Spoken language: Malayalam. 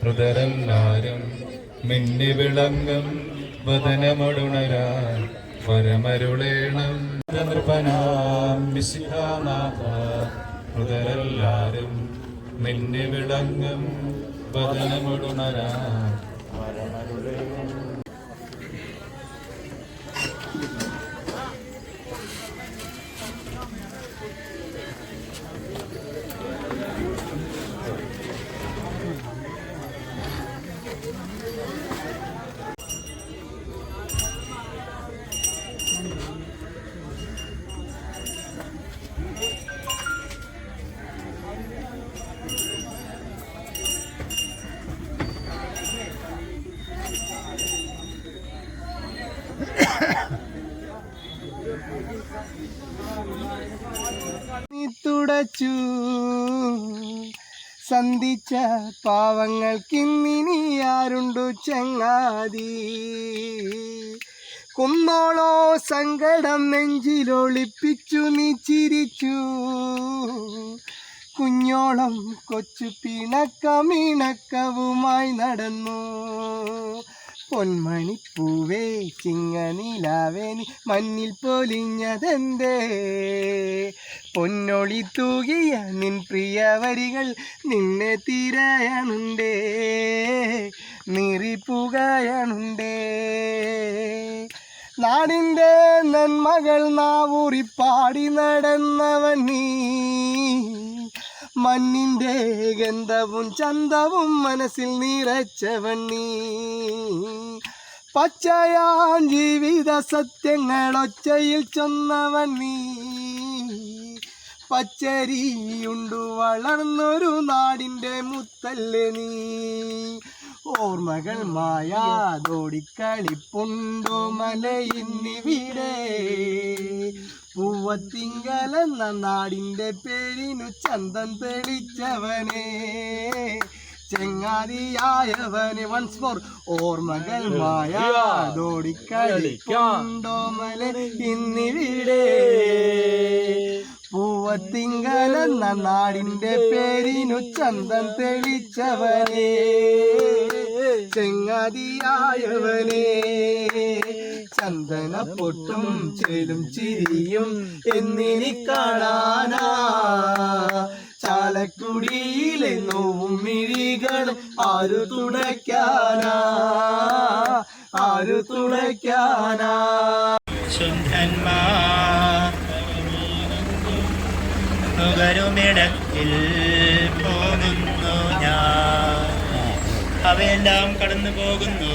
ഹൃദരെല്ലാരും മിന്നി വിളങ്ങും വദനമൊടുണരാൻ വരമരുളേണം നൃപനാം വിശിഖാനാഥ ഹൃദരെല്ലാരും മിന്നി വിളങ്ങും വദനമൊടുണരാൻ നീ തുടച്ചു സന്ധിച്ച പാവങ്ങൾക്കിന്നിനി ആരുണ്ടു ചങ്ങാതി? കുന്നോളോ സങ്കടം നെഞ്ചിലൊളിപ്പിച്ചു നീ ചിരിച്ചു. കുഞ്ഞോളം കൊച്ചു പിണക്കമിണക്കവുമായി നടന്നു. പൊന്മണിപ്പൂവേ ചിങ്ങനിലാവേ നീ മഞ്ഞിൽ പൊലിഞ്ഞതെന്തേ? പൊന്നൊളി തൂകിയ നിൻ പ്രിയ വരികൾ നിന്നെ തിരയണുണ്ടേ നിറിപ്പുകയണുണ്ടേ നാടിന്റെ നന്മകൾ നാവൂറിപ്പാടി നടന്നവൻ നീ. മണ്ണിന്റെ ഗന്ധവും ചന്തവും മനസ്സിൽ നിറച്ചവൻ നീ. പച്ചയാൻ ജീവിത സത്യങ്ങൾ ഒച്ചയിൽ ചൊന്നവൻ നീ. പച്ചരിയുണ്ടു വളർന്നൊരു നാടിന്റെ മുത്തല്ലേ നീ. ഓർമ്മകൾ മായാതോടിക്കളിപ്പുണ്ടോ മലയിന്നിവിടെ പൂവത്തിങ്കലെന്ന നാടിന്റെ പേരിനു ചന്തം തെളിച്ചവനെ. ചെങ്ങാതിയായവന് വൺസ് മോർ ഓർമ്മകൾ മായാതോടിക്കളിപ്പുണ്ടോ മല ഇന്നിവിടെ. പൂവത്തിങ്കലെന്ന നാടിന്റെ പേരിനു ചന്തം തെളിച്ചവനെ. ചെങ്ങാതിയായവനെ. ചന്ദന പൊട്ടും ചേലും ചിരിയും എന്നിനി കാണാനാ. ചാലക്കുടിയിലെ നോവും മിഴികൾ ആരു തുടയ്ക്കാനാ? ആരു തുടയ്ക്കാനാ? ശുദ്ധന്മാർ നുകരുമിടത്തിൽ പോകുന്നു ഞാൻ. അവയെല്ലാം കടന്നു പോകുന്നു